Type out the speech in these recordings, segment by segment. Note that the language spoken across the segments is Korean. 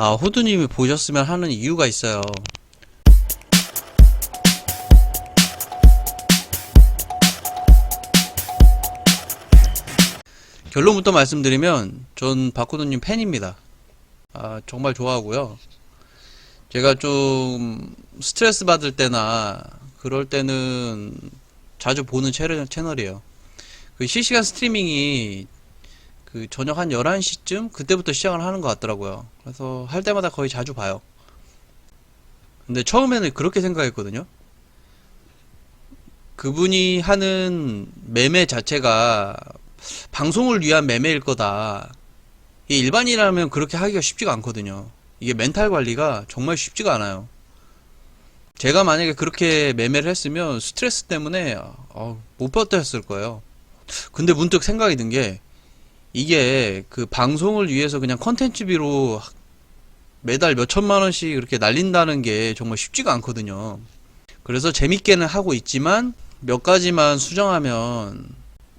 아, 호두님이 보셨으면 하는 이유가 있어요. 결론부터 말씀드리면, 전 박호두님 팬입니다. 아, 정말 좋아하고요. 제가 좀 스트레스 받을 때나, 그럴 때는 자주 보는 채널, 채널이에요. 그 실시간 스트리밍이 그 저녁 한 11시쯤 그때부터 시작을 하는 것 같더라고요. 그래서 할 때마다 거의 자주 봐요. 근데 처음에는 그렇게 생각했거든요. 그분이 하는 매매 자체가 방송을 위한 매매일 거다. 일반인이라면 그렇게 하기가 쉽지가 않거든요. 이게 멘탈 관리가 정말 쉽지가 않아요. 제가 만약에 그렇게 매매를 했으면 스트레스 때문에 어, 못 버텼을 거예요. 근데 문득 생각이 든 게 이게 그 방송을 위해서 그냥 컨텐츠비로 매달 몇 천만 원씩 이렇게 날린다는 게 정말 쉽지가 않거든요. 그래서 재밌게는 하고 있지만 몇 가지만 수정하면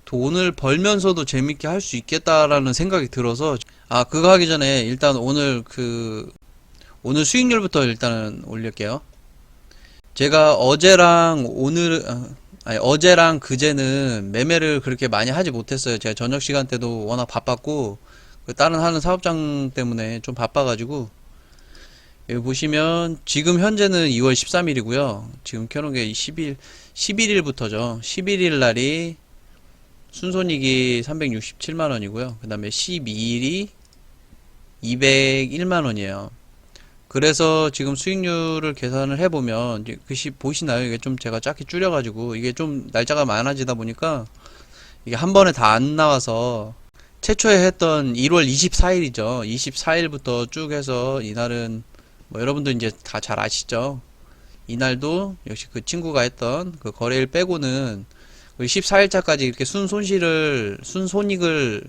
돈을 벌면서도 재밌게 할 수 있겠다라는 생각이 들어서 아 그거 하기 전에 일단 오늘 그 오늘 수익률부터 일단은 올릴게요. 제가 어제랑 오늘 아, 아니, 어제랑 그제는 매매를 그렇게 많이 하지 못했어요. 제가 저녁 시간 때도 워낙 바빴고, 그 다른 하는 사업장 때문에 좀 바빠가지고, 여기 보시면, 지금 현재는 2월 13일이고요. 지금 켜놓은 게 10일, 11일부터죠. 11일 날이 순손익이 367만 원이고요. 그 다음에 12일이 201만 원이에요. 그래서 지금 수익률을 계산을 해보면 글씨 보시나요? 이게 좀 제가 작게 줄여가지고 이게 좀 날짜가 많아지다 보니까 이게 한 번에 다 안 나와서 최초에 했던 1월 24일이죠. 24일부터 쭉 해서 이날은 뭐 여러분들 이제 다 잘 아시죠? 이날도 역시 그 친구가 했던 그 거래일 빼고는 14일차까지 이렇게 순 손실을 순 손익을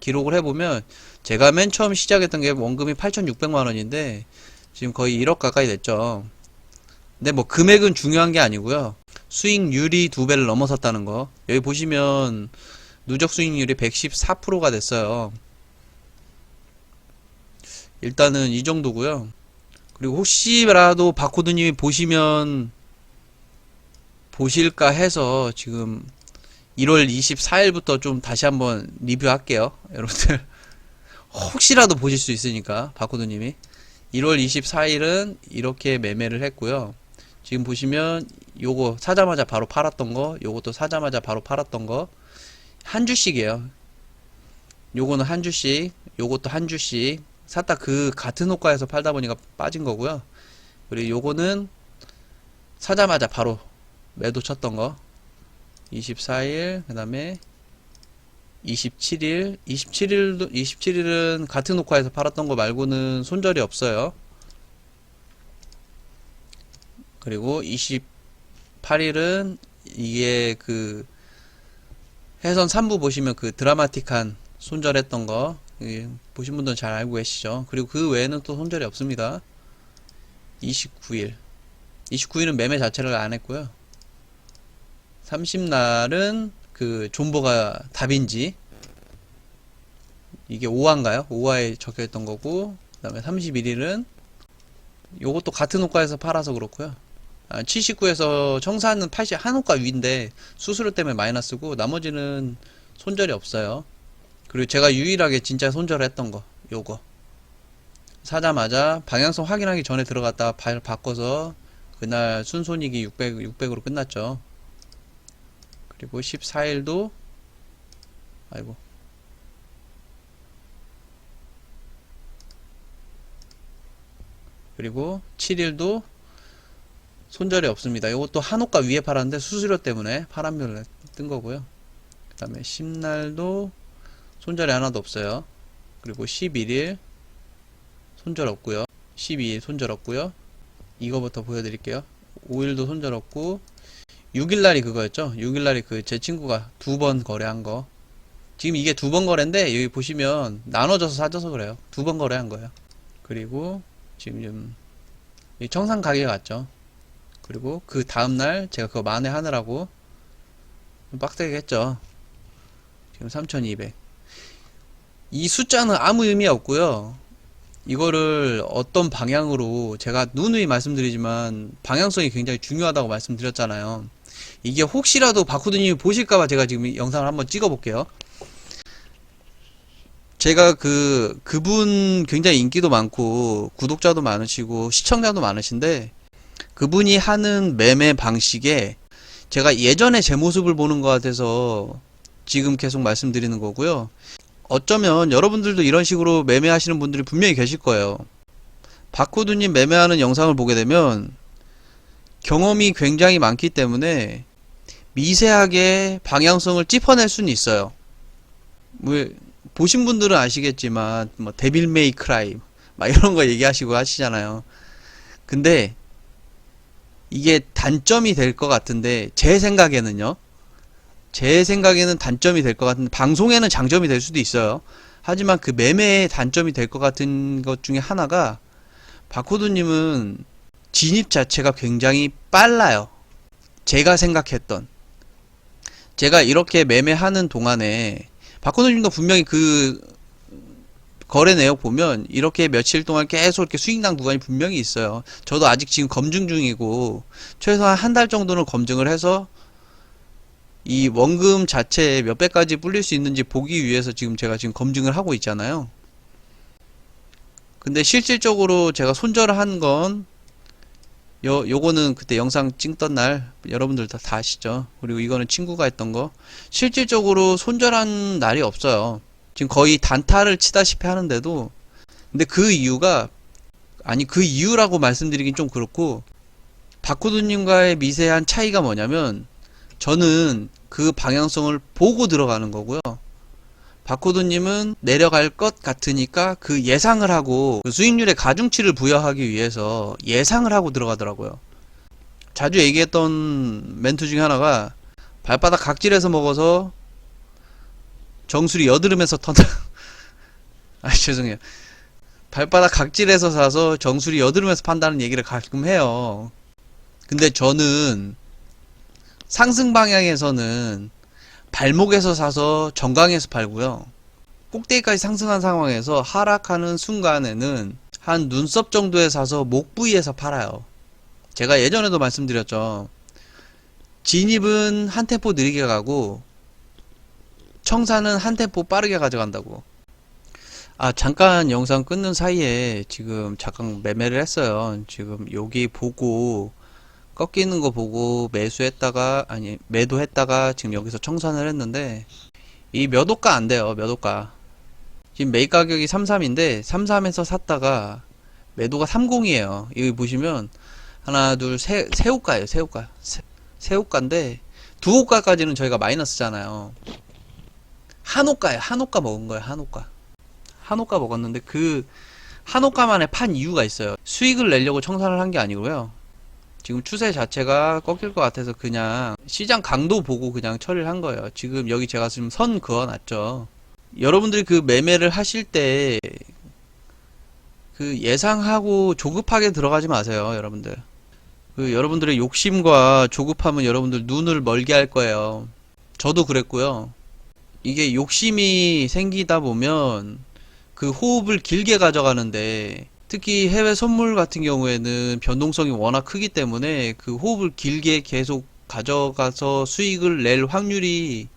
기록을 해보면 제가 맨 처음 시작했던 게 원금이 8,600만 원인데 지금 거의 1억 가까이 됐죠. 근데 뭐 금액은 중요한 게 아니고요. 수익률이 두 배를 넘어섰다는 거. 여기 보시면 누적 수익률이 114%가 됐어요. 일단은 이 정도고요. 그리고 혹시라도 바코드님이 보시면 보실까 해서 지금 1월 24일부터 좀 다시 한번 리뷰할게요. 여러분들 혹시라도 보실 수 있으니까 바코드님이 1월 24일은 이렇게 매매를 했고요. 지금 보시면 요거 사자마자 바로 팔았던 거, 요것도 사자마자 바로 팔았던 거 한 주씩이에요. 요거는 한 주씩, 요것도 한 주씩 샀다 그 같은 호가에서 팔다 보니까 빠진 거고요. 그리고 요거는 사자마자 바로 매도 쳤던 거 24일 그 다음에 27일 27일도 27일은 같은 호가에서 팔았던 거 말고는 손절이 없어요. 그리고 28일은 이게 그 해선 3부 보시면 그 드라마틱한 손절했던 거 예, 보신 분들은 잘 알고 계시죠. 그리고 그 외에는 또 손절이 없습니다. 29일 29일은 매매 자체를 안 했고요. 30날은 그 존버가 답인지. 이게 5화인가요? 5화에 적혀있던 거고 그 다음에 31일은 요것도 같은 호가에서 팔아서 그렇고요. 아, 79에서 청산은 80 한 호가 위인데 수수료 때문에 마이너스고 나머지는 손절이 없어요. 그리고 제가 유일하게 진짜 손절했던 거 요거. 사자마자 방향성 확인하기 전에 들어갔다가 발 바꿔서 그날 순손익이 600, 600으로 끝났죠 그리고 14일도 아이고 그리고 7일도 손절이 없습니다. 이것도 한호가 위에 팔았는데 수수료 때문에 파란별을 뜬 거고요. 그 다음에 10날도 손절이 하나도 없어요. 그리고 11일 손절 없고요. 12일 손절 없고요. 이거부터 보여드릴게요. 5일도 손절 없고 6일날이 그거였죠. 6일날이 그 제 친구가 두 번 거래한 거. 지금 이게 두 번 거래인데 여기 보시면 나눠져서 사줘서 그래요. 두 번 거래한 거예요. 그리고 지금 좀 청산 가게 갔죠. 그리고 그 다음날 제가 그거 만회하느라고 좀 빡세게 했죠. 지금 3200. 이 숫자는 아무 의미 없고요. 이거를 어떤 방향으로 제가 누누이 말씀드리지만 방향성이 굉장히 중요하다고 말씀드렸잖아요. 이게 혹시라도 바코드님이 보실까봐 제가 지금 이 영상을 한번 찍어볼게요. 제가 그, 그분 굉장히 인기도 많고, 구독자도 많으시고, 시청자도 많으신데, 그분이 하는 매매 방식에 제가 예전에 제 모습을 보는 것 같아서 지금 계속 말씀드리는 거고요. 어쩌면 여러분들도 이런 식으로 매매하시는 분들이 분명히 계실 거예요. 바코드님 매매하는 영상을 보게 되면 경험이 굉장히 많기 때문에 미세하게 방향성을 짚어낼 수는 있어요. 뭐, 보신 분들은 아시겠지만, 뭐, 데빌 메이 크라이, 막 이런 거 얘기하시고 하시잖아요. 근데, 이게 단점이 될 것 같은데, 제 생각에는요, 제 생각에는 단점이 될 것 같은데, 방송에는 장점이 될 수도 있어요. 하지만 그 매매의 단점이 될 것 같은 것 중에 하나가, 바코드님은 진입 자체가 굉장히 빨라요. 제가 생각했던. 제가 이렇게 매매하는 동안에 박건우님도 분명히 그 거래 내역 보면 이렇게 며칠 동안 계속 이렇게 수익 난 구간이 분명히 있어요. 저도 아직 지금 검증 중이고 최소한 한 달 정도는 검증을 해서 이 원금 자체에 몇 배까지 불릴 수 있는지 보기 위해서 지금 제가 지금 검증을 하고 있잖아요. 근데 실질적으로 제가 손절을 한 건 요, 요거는 그때 영상 찍던 날 여러분들 다, 다 아시죠? 그리고 이거는 친구가 했던 거. 실질적으로 손절한 날이 없어요. 지금 거의 단타를 치다시피 하는데도 근데 그 이유가 아니 그 이유라고 말씀드리긴 좀 그렇고 바코드님과의 미세한 차이가 뭐냐면 저는 그 방향성을 보고 들어가는 거고요. 바코드님은 내려갈 것 같으니까 그 예상을 하고 그 수익률에 가중치를 부여하기 위해서 예상을 하고 들어가더라고요. 자주 얘기했던 멘트 중에 하나가 발바닥 각질에서 먹어서 정수리 여드름에서 턴다. 아 죄송해요. 발바닥 각질에서 사서 정수리 여드름에서 판다는 얘기를 가끔 해요. 근데 저는 상승 방향에서는 발목에서 사서 정강에서 팔고요. 꼭대기까지 상승한 상황에서 하락하는 순간에는 한 눈썹 정도에 사서 목 부위에서 팔아요. 제가 예전에도 말씀드렸죠. 진입은 한 템포 느리게 가고 청사는 한 템포 빠르게 가져간다고. 아, 잠깐 영상 끊는 사이에 지금 잠깐 매매를 했어요. 지금 여기 보고 꺾이는 거 보고 매수했다가 아니 매도했다가 지금 여기서 청산을 했는데 이 몇 호가 안 돼요 몇 호가. 지금 매입 가격이 33인데 33에서 샀다가 매도가 30이에요. 여기 보시면 하나 둘세 세 호가예요 세 호가. 세, 세 호가인데 두 호가까지는 저희가 마이너스잖아요. 한 호가예요. 한 호가 먹은 거예요 한 호가. 한 호가 먹었는데 그 한 호가만에 판 이유가 있어요. 수익을 내려고 청산을 한 게 아니고요 지금 추세 자체가 꺾일 것 같아서 그냥 시장 강도 보고 그냥 처리를 한 거예요. 지금 여기 제가 지금 선 그어 놨죠. 여러분들이 그 매매를 하실 때 그 예상하고 조급하게 들어가지 마세요, 여러분들. 그 여러분들의 욕심과 조급함은 여러분들 눈을 멀게 할 거예요. 저도 그랬고요. 이게 욕심이 생기다 보면 그 호흡을 길게 가져가는데 특히 해외 선물 같은 경우에는 변동성이 워낙 크기 때문에 그 호흡을 길게 계속 가져가서 수익을 낼 확률이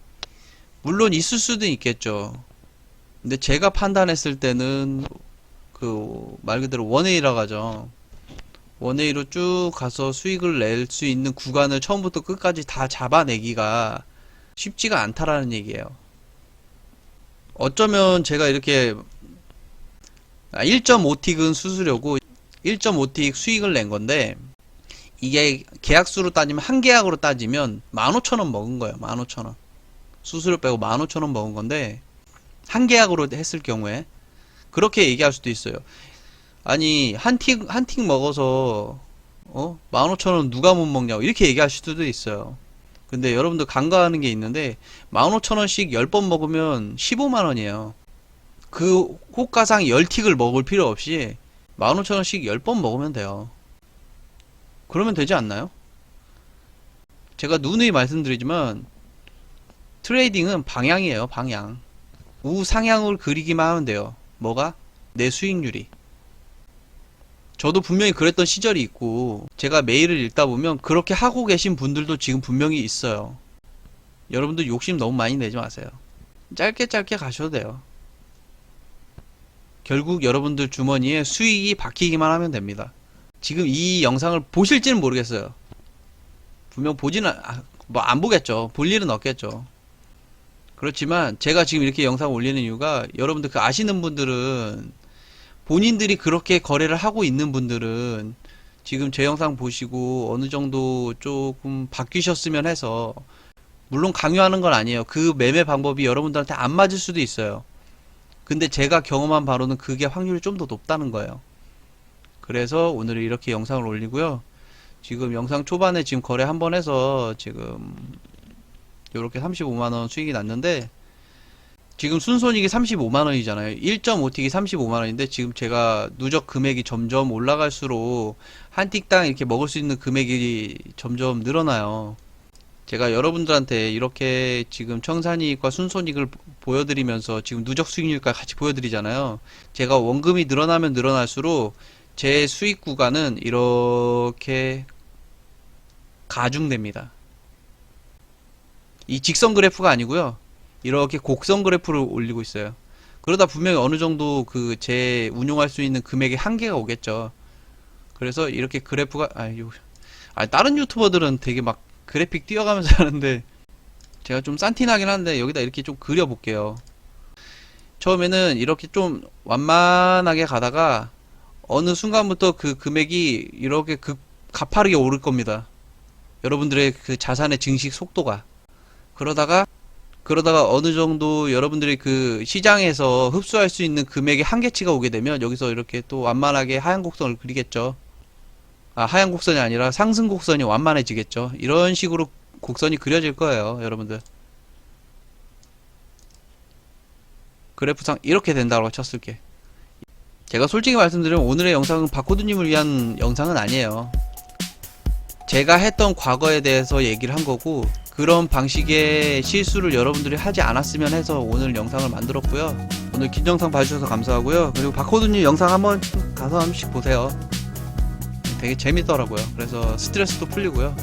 물론 있을 수도 있겠죠. 근데 제가 판단했을 때는 그 말 그대로 원웨이라 가죠. 원웨이로 쭉 가서 수익을 낼 수 있는 구간을 처음부터 끝까지 다 잡아내기가 쉽지가 않다라는 얘기예요. 어쩌면 제가 이렇게 1.5틱은 수수료고 1.5틱 수익을 낸 건데 이게 계약수로 따지면 한 계약으로 따지면 15,000원 먹은 거예요. 15,000원. 수수료 빼고 15,000원 먹은 건데 한 계약으로 했을 경우에 그렇게 얘기할 수도 있어요. 아니 한 틱 한 틱 먹어서 어? 15,000원 누가 못 먹냐고 이렇게 얘기할 수도 있어요. 근데 여러분들 간과하는 게 있는데 15,000원씩 10번 먹으면 15만 원이에요. 그 호가상 10틱을 먹을 필요 없이 15,000원씩 10번 먹으면 돼요. 그러면 되지 않나요? 제가 누누이 말씀드리지만 트레이딩은 방향이에요, 방향. 우상향을 그리기만 하면 돼요. 뭐가? 내 수익률이. 저도 분명히 그랬던 시절이 있고 제가 메일을 읽다 보면 그렇게 하고 계신 분들도 지금 분명히 있어요. 여러분들 욕심 너무 많이 내지 마세요. 짧게 짧게 가셔도 돼요. 결국 여러분들 주머니에 수익이 박히기만 하면 됩니다. 지금 이 영상을 보실지는 모르겠어요. 분명 보지는 뭐안 보겠죠. 볼 일은 없겠죠. 그렇지만 제가 지금 이렇게 영상 올리는 이유가 여러분들 그 아시는 분들은 본인들이 그렇게 거래를 하고 있는 분들은 지금 제 영상 보시고 어느 정도 조금 바뀌셨으면 해서 물론 강요하는 건 아니에요. 그 매매 방법이 여러분들한테 안 맞을 수도 있어요. 근데 제가 경험한 바로는 그게 확률이 좀 더 높다는 거예요. 그래서 오늘 이렇게 영상을 올리고요. 지금 영상 초반에 지금 거래 한 번 해서 지금 이렇게 35만원 수익이 났는데 지금 순손익이 35만원이잖아요. 1.5틱이 35만원인데 지금 제가 누적 금액이 점점 올라갈수록 한 틱당 이렇게 먹을 수 있는 금액이 점점 늘어나요. 제가 여러분들한테 이렇게 지금 청산이익과 순손익을 보- 보여드리면서 지금 누적 수익률까지 같이 보여드리잖아요. 제가 원금이 늘어나면 늘어날수록 제 수익 구간은 이렇게 가중됩니다. 이 직선 그래프가 아니고요. 이렇게 곡선 그래프를 올리고 있어요. 그러다 분명히 어느 정도 그 제 운용할 수 있는 금액의 한계가 오겠죠. 그래서 이렇게 그래프가 아유 아 다른 유튜버들은 되게 막 그래픽 띄어가면서 하는데 제가 좀 싼티나긴 한데 여기다 이렇게 좀 그려 볼게요. 처음에는 이렇게 좀 완만하게 가다가 어느 순간부터 그 금액이 이렇게 급 가파르게 오를 겁니다. 여러분들의 그 자산의 증식 속도가 그러다가 그러다가 어느 정도 여러분들이 그 시장에서 흡수할 수 있는 금액의 한계치가 오게 되면 여기서 이렇게 또 완만하게 하얀 곡선을 그리겠죠. 아, 하얀 곡선이 아니라 상승 곡선이 완만해지겠죠. 이런 식으로 곡선이 그려질 거예요, 여러분들. 그래프상 이렇게 된다고 쳤을 게. 제가 솔직히 말씀드리면 오늘의 영상은 바코드님을 위한 영상은 아니에요. 제가 했던 과거에 대해서 얘기를 한 거고 그런 방식의 실수를 여러분들이 하지 않았으면 해서 오늘 영상을 만들었고요. 오늘 긴 영상 봐주셔서 감사하고요. 그리고 바코드님 영상 한번 가서 한 번씩 보세요. 되게 재밌더라고요. 그래서 스트레스도 풀리고요.